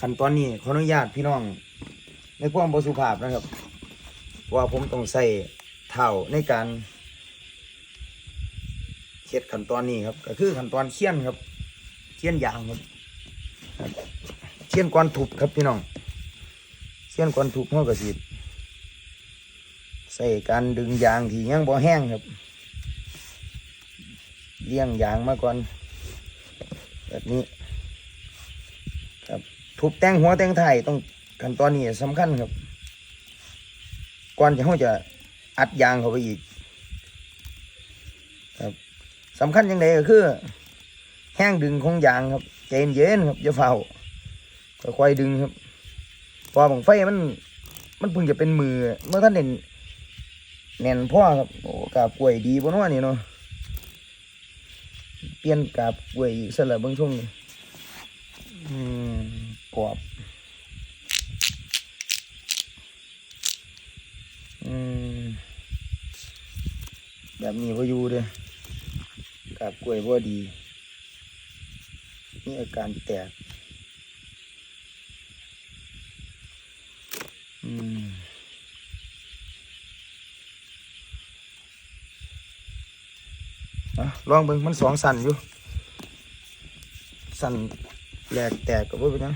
ขั้นตอนนี้ขออนุญาตพี่น้อง ในความบสุภาพนะครับ ว่าผมต้องใส่เท่าในการเฮ็ดขั้นตอนนี้ครับก็คือขั้นตอนเคี่ยนครับเคี่ยนยางครับเคี่ยนก้อนถูบครับพี่น้องเคี่ยนก้อนถูบห้อกระสีใส่การดึงยางที่ยังบ่แห้งครับเลี้ยงยางมาก่อนแบบนี้ ทุบแต่งหัวแต่งไทยต้องขั้นตอนนี้สำคัญครับ ก่อนจะเขาจะอัดยางเข้าไปอีก ครับสำคัญยังไงก็คือ แห้งดึงของยางครับใจเย็นครับอย่าเฝ้าค่อยๆดึงครับพอบังไฟมันมันเพิ่งจะเป็นมือเมื่อท่านเน่นแน่นพ่อครับโอ้กาบกล้วยดีบนว่านี่เนาะเปลี่ยนกาบกล้วยอีกสลับเบางช่วงนี้อืม กรอบอืมแบบนี้พออยู่เด้อกาบกล้วยบ่ดี นี่อาการแตกอืมอะลองเบิ่งมันสองสั่นอยู่ สั่นแหลกแตกกับว่าเป็นยัง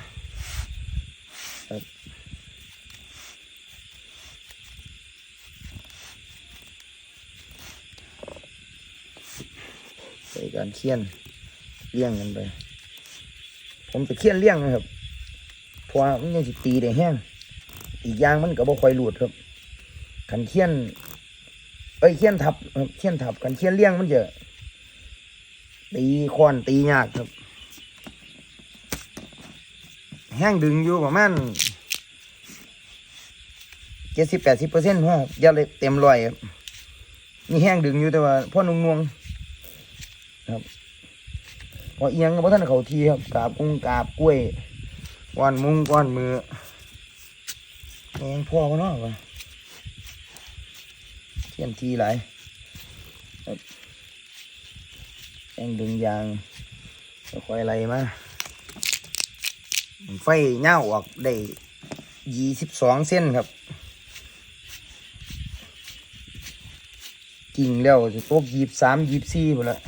ใส่การเคี่ยนเลี้ยงกันไป ผมจะเคี่ยนเลี้ยงนะครับเพราะว่ามันยังสิตีได้แห้งอีกอย่างมันก็บ่ค่อยหลุดครับขันเคี่ยนเอ้ยเคี่ยนทับเคี่ยนทับกันเคี่ยนเลี้ยงมันจะตีคอนตียากครับ แห้งดึงอยู่ประมาณเจ็ดสิบแปดสิบเปอร์เซ็นต์ว่าอย่าเลยเต็มรอยครับนี่แห้งดึงอยู่แต่ว่าพ่อนุ่งๆครับ พอเอียงก็บ่ท่านเขาทีครับกาบกุ้งกาบกล้วยก้อนมุงก้อนมือแมงพ่อก็นาะวะเทียนทีหลายครับแห้งดึงยางคอยๆไล่มาไฟเน่าออกได้ยี่สิบสองเส้นครับกิ่งแล้วจะตกยี่สามยี่สี่หมดละ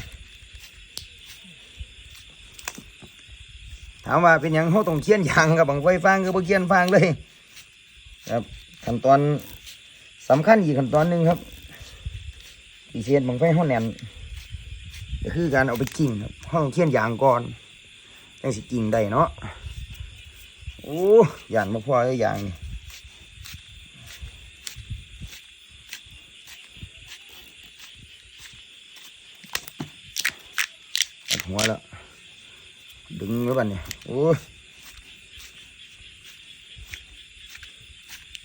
ามว่าเป็นหยังเขาต้องเคียนยางกับบางไฟฟางก็บ่เคียนฟางเลยครับขั้นตอนสำคัญอีกขั้นตอนหนึ่งครับอีเสียนบางไฟเขาแน่นก็คือการเอาไปกิ่งครับเขาต้องเคียนยางก่อนจังสิกิ่งได้เนาะโอ้ยานมาพ่อได้ย่างนี่ตัดหัวแล้ว ดึงไว้บ้านเนี่ยโอ้ย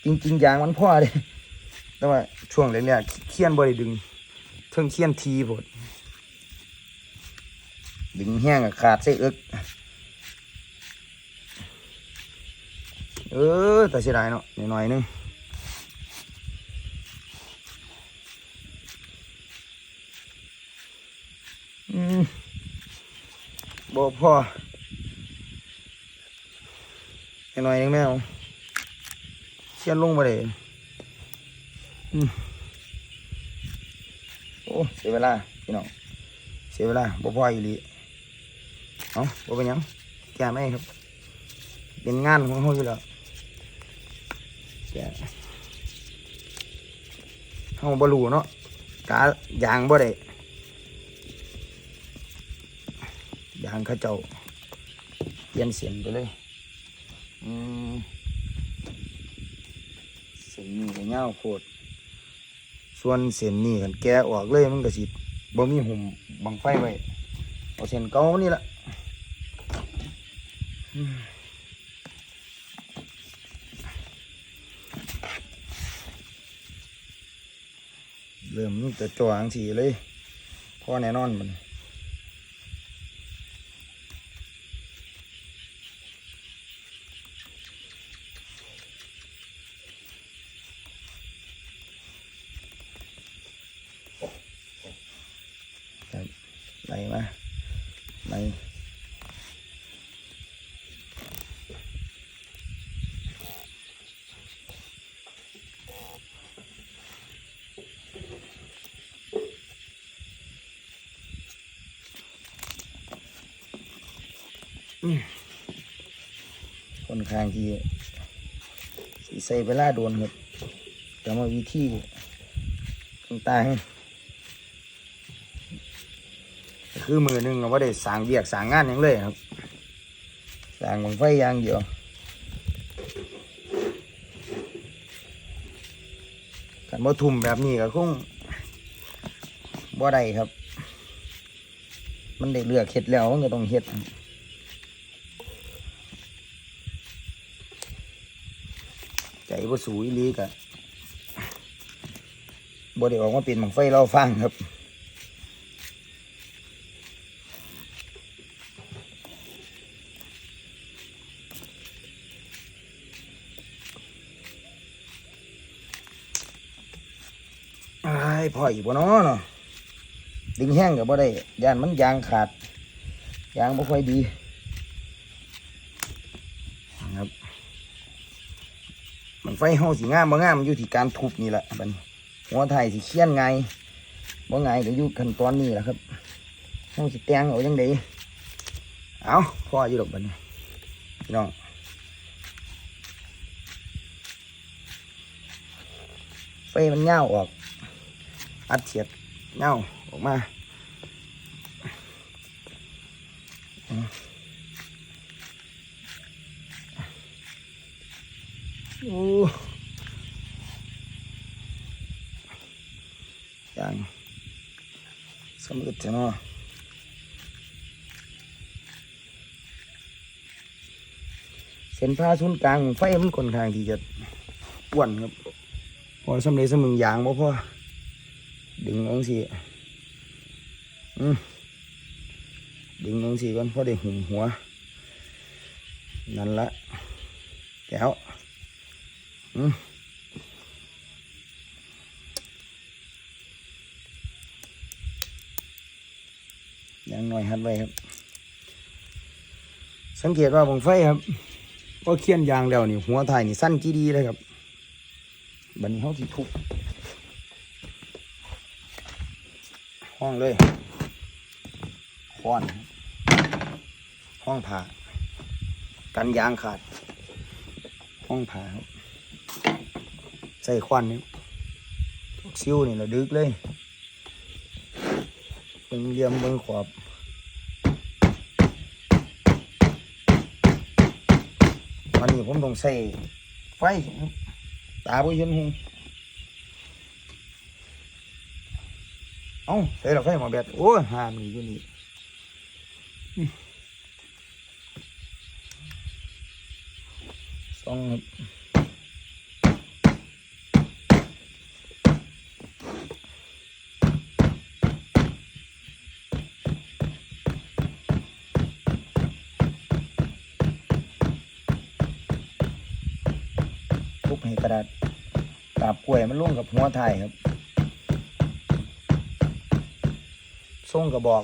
จริงๆยางมันพ่อเลยแต่ว่าช่วงแรกๆเคียนบ่ได้ดึงเทิงเคียนทีพดดึงแห้งขาดใส่เอิกเออแต่เสียดายเนาะหน่อยนึงอืม บอพอหน่อยๆนึงแม่เอาเชียนลงมาเลยอืมโอ้เสียเวลาพี่น้องเสียเวลาบ่พออีหลีเอาบ่เป็นยังแกไม่ครับ เป็นงานของเขาอยู่แล้วแต่เขาบรูเนาะกายางบ่ได้ ยางข้าเจ้าเปลี่ยนเสียงไปเลยเสียงนี่ก็เงาวโคตรส่วนเส้นนี่กันแกะออกเลยมันก็สิบ่มีหุ่มบังไฟไว้เอาเส้นเก่านี่ละเริ่มจะจ่ออังสีเลยพ่อแน่นอนมัน มานคนข้างที่ใส่เวลาโดนครับแต่ว่าวิธีต่างๆ คือมือหนึ่งเราไ่ได้สางเบียกสางงานหยังเลยครับสางบังไฟอย่างเดียวกันบ่ทุ่มแบบนี้ก็คงบ่ได้ครับ มันได้เลือกเฮ็ดแล้วมันก็ต้องเฮ็ดใจบ่สูอีลีกะบ่ได้ออกมาเป็นบังไฟเราฟังครับ พ่ออีกบ่เนาะเนาะดึงแห้งกับบ่ได้ยานมันยางขาด ยางบ่ค่อยดีนะครับ มันไฟเฮาสิงามบ่งามมันอยู่ที่การทุบนี่แหละบันหัวไทยสิเคียนไงบ่ไงก็อยู่ขั้นตอนนี้แหละครับเฮาสิแตงเอาจังไดเอาพ่ออยู่ดอกบัดนี้พี่น้องไฟมันเงาวออก อัดเสียดเงาออกมาโอ้ยังสำเร็จแล้วเนาะเส้นผ่าศูนย์กลางไฟมันค่อนข้างที่จะป่วนครับพอสำเร็จสมึงยางบ่พอ ดึงองสิอืมดึงองสิก่อนเพราะได้หุ่มหัว นั่นละแก้วอืมยังหน่อยหัดไว้ครับ สังเกตว่าบังไฟครับก็เคี่ยนยางแล้วนี่หัวถ่ายนี่สั้นกี่ดีเลยครับ บัดนี้เขาสิทุบ ห้องเลยค้อนห้องผ่ากันยางขาด ห้องผ่าครับใส่ควันนี่ทุกซิวนี่เราดึกเลยเบิ่งเหลี่ยมเบิ่งขอบวันนี้ผมต้องใส่ไฟตาบ่เห็นหง เอ้าใส่เราไฟหมอแบตโอ้หามันอยู่นี่อืมสองครับทุบให้กระดาษกาบกล้วยมันลงกับหัวไทยครับ ส่งกระบอก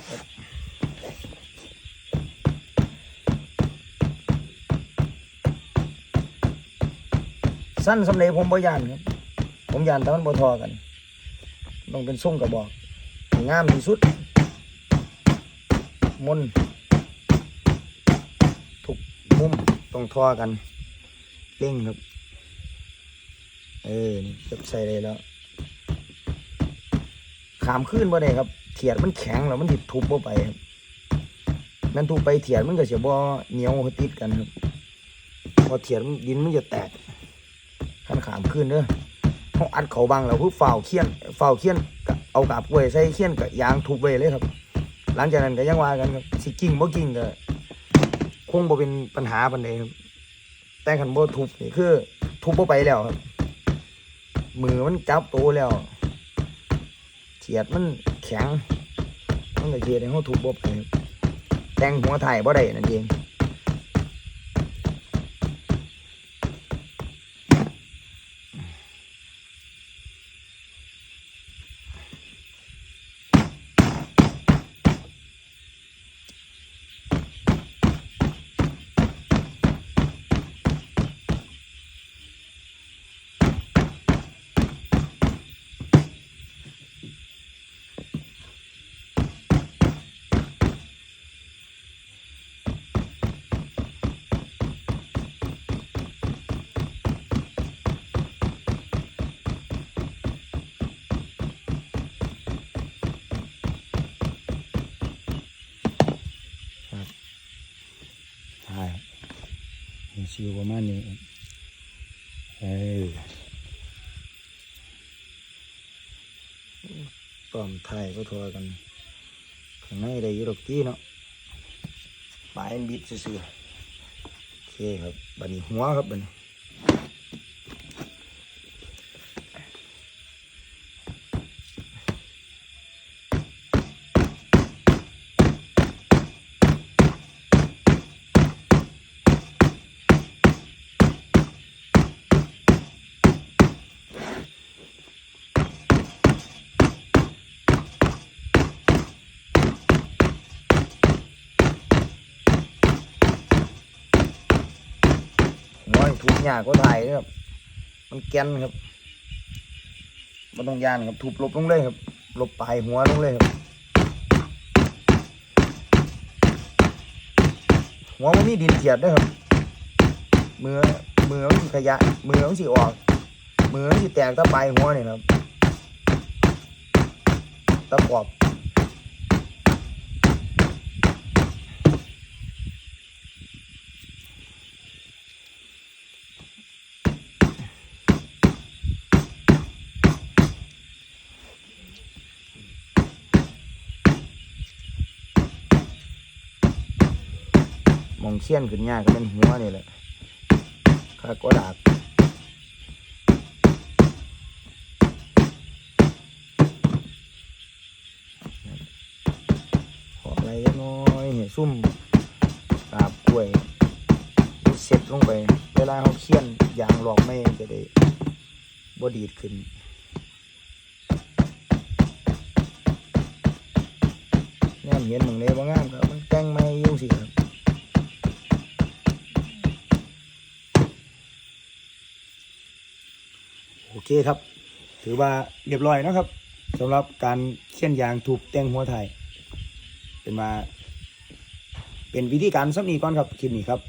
สั้นสำเร็จผมบ่ยานครับผมยานแต่มันบ่ทอกันต้องเป็นส่งกระบอกงามที่สุดมนทุกมุมต้องทอกันเร่งครับ เออนี่จับใส่เลยแล้วขามขึ้นบ่ได้ครับ เถียดมันแข็งแล้วมันติดทุบบ่ไปครับนั่นทุบไปเถียดมันก็จะบ่เหนียวติดกันครับพอเถียดดินมันจะแตกขันขามขึ้นเด้อเขาอัดเขาบังแล้วคือฝ่าวเคียนฝ่าวเคียนเอากาบกล้วยใส่เคียนกับยางทุบไปเลยครับ หลังจากนั้นก็ยังว่ากันครับสิกิ่งบ่กิ่งก็คงบ่เป็นปัญหาปานใดครับ แต่ขันบ่ทุบนี่คือ ทุบบ่ไปแล้วครับมือมันจับโตแล้วเฉียดมัน แข็งมันก็เฉียดให้เขาถูกบบไปครับแต่งหัวไทยบ่ได้นั่นเอง เห็นชิวประมาณนี้เออปอมไทยก็ทัวกันข้างในได้ยุโรปที่เนาะปลายบิดซื่อๆโอเคครับบันนี้หัวครับบันนี้ ทุบยาก็ถ่ายเด้อครับ มันแกนครับมันต้องยานครับทุบลบลงเลยครับลบปลายหัวลงเลยครับ หัวมันมีดินเจียดด้วยครับมือมือมันขยะมือมันสิออกมือมันสิแตกตะปลายหัวเนี่นะครับตะกรอบ องเขี้ยนขึ้นยากก็เป็นหัวนี่แหละข้าก็ดาบขออะไรน้อยเนี่ยซุ่มกาบกล้วยเสร็จลงไป เวลาเขาเขี้ยนยางหลอกไม่จะได้บดีดขึ้นแน่เห็นมึงเลยว่างามครับมันแต่งไม่ยุ่งสิครับ ครับ ถือว่าเรียบร้อยนะครับสำหรับการเขียนยางถูกแต่งหัวไทยเป็นมา เป็นวิธีการสักนี้ก่อนครับคลิปนี้ครับ